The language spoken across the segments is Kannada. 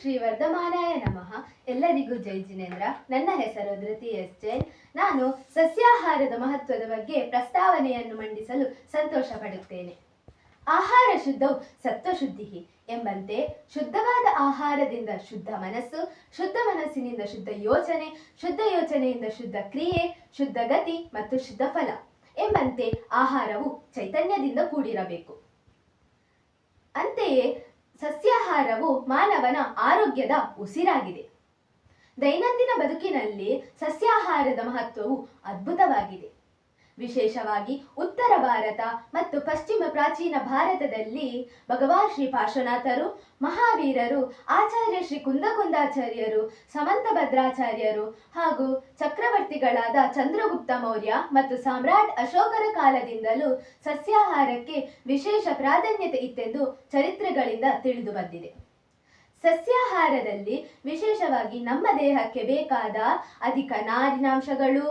ಶ್ರೀ ವರ್ಧಮಾನಾಯ ನಮಃ. ಎಲ್ಲರಿಗೂ ಜೈ ಜಿನೇಂದ್ರ. ನನ್ನ ಹೆಸರು ಧೃತಿ ಎಸ್ ಜೈನ್. ನಾನು ಸಸ್ಯಾಹಾರದ ಮಹತ್ವದ ಬಗ್ಗೆ ಪ್ರಸ್ತಾವನೆಯನ್ನು ಮಂಡಿಸಲು ಸಂತೋಷ ಪಡುತ್ತೇನೆ. ಆಹಾರ ಶುದ್ಧವು ಸತ್ವಶುದ್ಧಿ ಎಂಬಂತೆ ಶುದ್ಧವಾದ ಆಹಾರದಿಂದ ಶುದ್ಧ ಮನಸ್ಸು, ಶುದ್ಧ ಮನಸ್ಸಿನಿಂದ ಶುದ್ಧ ಯೋಚನೆ, ಶುದ್ಧ ಯೋಚನೆಯಿಂದ ಶುದ್ಧ ಕ್ರಿಯೆ, ಶುದ್ಧ ಗತಿ ಮತ್ತು ಶುದ್ಧ ಫಲ ಎಂಬಂತೆ ಆಹಾರವು ಚೈತನ್ಯದಿಂದ ಕೂಡಿರಬೇಕು. ಅಂತೆಯೇ ಸಸ್ಯಾಹಾರವು ಮಾನವನ ಆರೋಗ್ಯದ ಉಸಿರಾಗಿದೆ. ದೈನಂದಿನ ಬದುಕಿನಲ್ಲಿ ಸಸ್ಯಾಹಾರದ ಮಹತ್ವವು ಅದ್ಭುತವಾಗಿದೆ. ವಿಶೇಷವಾಗಿ ಉತ್ತರ ಭಾರತ ಮತ್ತು ಪಶ್ಚಿಮ ಪ್ರಾಚೀನ ಭಾರತದಲ್ಲಿ ಭಗವಾನ್ ಶ್ರೀ ಪಾರ್ಶ್ವನಾಥರು, ಮಹಾವೀರರು, ಆಚಾರ್ಯ ಶ್ರೀ ಕುಂದಕುಂದಾಚಾರ್ಯರು, ಸಮಂತ ಭದ್ರಾಚಾರ್ಯರು ಹಾಗೂ ಚಕ್ರವರ್ತಿಗಳಾದ ಚಂದ್ರಗುಪ್ತ ಮೌರ್ಯ ಮತ್ತು ಸಾಮ್ರಾಟ್ ಅಶೋಕರ ಕಾಲದಿಂದಲೂ ಸಸ್ಯಾಹಾರಕ್ಕೆ ವಿಶೇಷ ಪ್ರಾಧಾನ್ಯತೆ ಇತ್ತೆಂದು ಚರಿತ್ರೆಗಳಿಂದ ತಿಳಿದು ಬಂದಿದೆ. ಸಸ್ಯಾಹಾರದಲ್ಲಿ ವಿಶೇಷವಾಗಿ ನಮ್ಮ ದೇಹಕ್ಕೆ ಬೇಕಾದ ಅಧಿಕ ನಾರಿನಾಂಶಗಳು,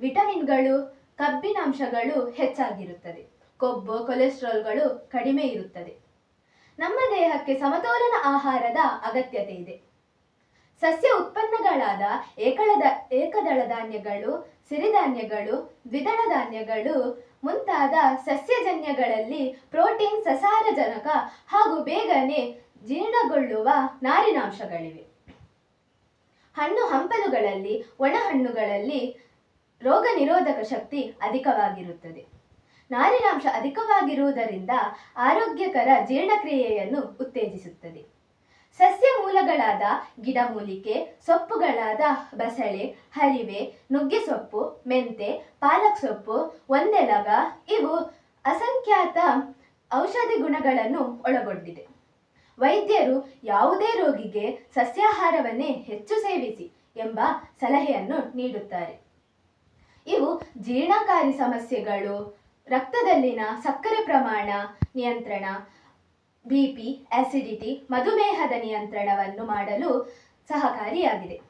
ವಿಟಮಿನ್ಗಳು ಕಬ್ಬಿನಾಂಶಗಳು ಹೆಚ್ಚಾಗಿರುತ್ತದೆ. ಕೊಬ್ಬು, ಕೊಲೆಸ್ಟ್ರಾಲ್ಗಳು ಕಡಿಮೆ ಇರುತ್ತದೆ. ನಮ್ಮ ದೇಹಕ್ಕೆ ಸಮತೋಲನ ಆಹಾರದ ಅಗತ್ಯತೆ ಇದೆ. ಸಸ್ಯ ಉತ್ಪನ್ನಗಳಾದ ಏಕಳದ ಏಕದಳ ಧಾನ್ಯಗಳು ಸಿರಿಧಾನ್ಯಗಳು ದ್ವಿದಳ ಧಾನ್ಯಗಳು ಮುಂತಾದ ಸಸ್ಯಜನ್ಯಗಳಲ್ಲಿ ಪ್ರೋಟೀನ್ ಸಸಾರಜನಕ ಹಾಗೂ ಬೇಗನೆ ಜೀರ್ಣಗೊಳ್ಳುವ ನಾರಿನಾಂಶಗಳಿವೆ. ಹಣ್ಣು ಹಂಪಲುಗಳಲ್ಲಿ ಒಣಹಣ್ಣುಗಳಲ್ಲಿ ರೋಗ ನಿರೋಧಕ ಶಕ್ತಿ ಅಧಿಕವಾಗಿರುತ್ತದೆ. ನಾರಿನಾಂಶ ಅಧಿಕವಾಗಿರುವುದರಿಂದ ಆರೋಗ್ಯಕರ ಜೀರ್ಣಕ್ರಿಯೆಯನ್ನು ಉತ್ತೇಜಿಸುತ್ತದೆ. ಸಸ್ಯ ಮೂಲಗಳಾದ ಗಿಡಮೂಲಿಕೆ ಸೊಪ್ಪುಗಳಾದ ಬಸಳೆ, ಹರಿವೆ, ನುಗ್ಗೆ ಸೊಪ್ಪು, ಮೆಂತೆ, ಪಾಲಕ್ ಸೊಪ್ಪು, ಒಂದೆಲಗ ಇವು ಅಸಂಖ್ಯಾತ ಔಷಧಿ ಗುಣಗಳನ್ನು ಒಳಗೊಂಡಿದೆ. ವೈದ್ಯರು ಯಾವುದೇ ರೋಗಿಗೆ ಸಸ್ಯಾಹಾರವನ್ನೇ ಹೆಚ್ಚು ಸೇವಿಸಿ ಎಂಬ ಸಲಹೆಯನ್ನು ನೀಡುತ್ತಾರೆ. ಇವು ಜೀರ್ಣಕಾರಿ ಸಮಸ್ಯೆಗಳು, ರಕ್ತದಲ್ಲಿನ ಸಕ್ಕರೆ ಪ್ರಮಾಣ ನಿಯಂತ್ರಣ ಬಿ ಪಿ ಆಸಿಡಿಟಿ ಮಧುಮೇಹದ ನಿಯಂತ್ರಣವನ್ನು ಮಾಡಲು ಸಹಕಾರಿಯಾಗಿದೆ.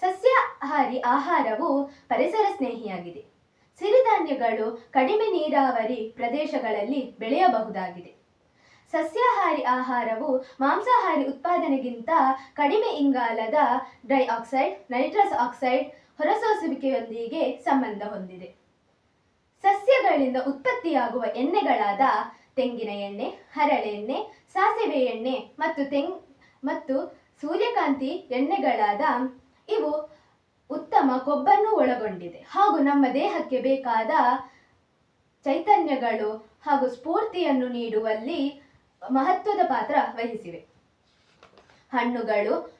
ಸಸ್ಯಾಹಾರಿ ಆಹಾರವು ಪರಿಸರ ಸ್ನೇಹಿಯಾಗಿದೆ. ಸಿರಿಧಾನ್ಯಗಳು ಕಡಿಮೆ ನೀರಾವರಿ ಪ್ರದೇಶಗಳಲ್ಲಿ ಬೆಳೆಯಬಹುದಾಗಿದೆ. ಸಸ್ಯಾಹಾರಿ ಆಹಾರವು ಮಾಂಸಾಹಾರಿ ಉತ್ಪಾದನೆಗಿಂತ ಕಡಿಮೆ ಇಂಗಾಲದ ಡೈಆಕ್ಸೈಡ್, ನೈಟ್ರಸ್ ಆಕ್ಸೈಡ್ ಹೊರಸೂಸುವಿಕೆಯೊಂದಿಗೆ ಸಂಬಂಧ ಹೊಂದಿದೆ. ಸಸ್ಯಗಳಿಂದ ಉತ್ಪತ್ತಿಯಾಗುವ ಎಣ್ಣೆಗಳಾದ ತೆಂಗಿನ ಎಣ್ಣೆ ಹರಳೆಣ್ಣೆ ಸಾಸಿವೆ ಎಣ್ಣೆ ಮತ್ತು ತೆಂಗ್ ಮತ್ತು ಸೂರ್ಯಕಾಂತಿ ಎಣ್ಣೆಗಳಾದ ಇವು ಉತ್ತಮ ಕೊಬ್ಬನ್ನು ಒಳಗೊಂಡಿದೆ. ಹಾಗೂ ನಮ್ಮ ದೇಹಕ್ಕೆ ಬೇಕಾದ ಚೈತನ್ಯಗಳು ಹಾಗೂ ಸ್ಫೂರ್ತಿಯನ್ನು ನೀಡುವಲ್ಲಿ ಮಹತ್ವದ ಪಾತ್ರ ವಹಿಸಿವೆ. ಹಣ್ಣುಗಳು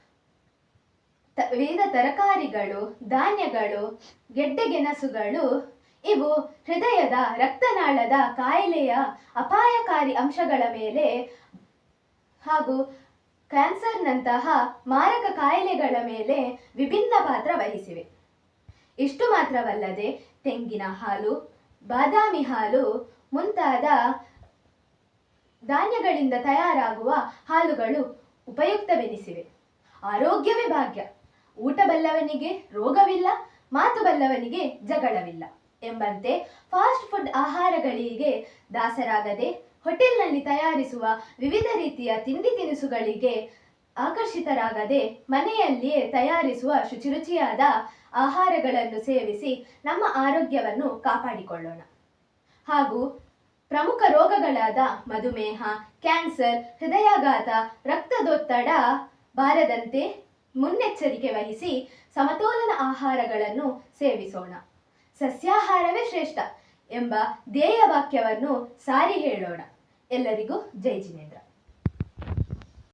ವಿವಿಧ ತರಕಾರಿಗಳು, ಧಾನ್ಯಗಳು ಗೆಡ್ಡೆಗೆಣಸುಗಳು ಇವು ಹೃದಯದ ರಕ್ತನಾಳದ ಕಾಯಿಲೆಯ ಅಪಾಯಕಾರಿ ಅಂಶಗಳ ಮೇಲೆ ಹಾಗೂ ಕ್ಯಾನ್ಸರ್ನಂತಹ ಮಾರಕ ಕಾಯಿಲೆಗಳ ಮೇಲೆ ವಿಭಿನ್ನ ಪಾತ್ರ ವಹಿಸಿವೆ. ಇಷ್ಟು ಮಾತ್ರವಲ್ಲದೆ ತೆಂಗಿನ ಹಾಲು, ಬಾದಾಮಿ ಹಾಲು, ಮುಂತಾದ ಧಾನ್ಯಗಳಿಂದ ತಯಾರಾಗುವ ಹಾಲುಗಳು ಉಪಯುಕ್ತವೆನಿಸಿವೆ. ಆರೋಗ್ಯವೇ ಭಾಗ್ಯ. ಊಟ ಬಲ್ಲವನಿಗೆ ರೋಗವಿಲ್ಲ, ಮಾತು ಬಲ್ಲವನಿಗೆ ಜಗಳವಿಲ್ಲ ಎಂಬಂತೆ ಫಾಸ್ಟ್ ಫುಡ್ ಆಹಾರಗಳಿಗೆ ದಾಸರಾಗದೆ ಹೋಟೆಲ್ನಲ್ಲಿ ತಯಾರಿಸುವ ವಿವಿಧ ರೀತಿಯ ತಿಂಡಿ ತಿನಿಸುಗಳಿಗೆ ಆಕರ್ಷಿತರಾಗದೆ ಮನೆಯಲ್ಲಿಯೇ ತಯಾರಿಸುವ ಶುಚಿರುಚಿಯಾದ ಆಹಾರಗಳನ್ನು ಸೇವಿಸಿ ನಮ್ಮ ಆರೋಗ್ಯವನ್ನು ಕಾಪಾಡಿಕೊಳ್ಳೋಣ. ಹಾಗೂ ಪ್ರಮುಖ ರೋಗಗಳಾದ ಮಧುಮೇಹ, ಕ್ಯಾನ್ಸರ್, ಹೃದಯಾಘಾತ, ರಕ್ತದೊತ್ತಡ, ಬಾರದಂತೆ ಮುನ್ನೆಚ್ಚರಿಕೆ ವಹಿಸಿ ಸಮತೋಲನ ಆಹಾರಗಳನ್ನು ಸೇವಿಸೋಣ. ಸಸ್ಯಾಹಾರವೇ ಶ್ರೇಷ್ಠ ಎಂಬ ಧ್ಯೇಯ ವಾಕ್ಯವನ್ನು ಸಾರಿ ಹೇಳೋಣ. ಎಲ್ಲರಿಗೂ ಜೈ ಜಿನೇಂದ್ರ.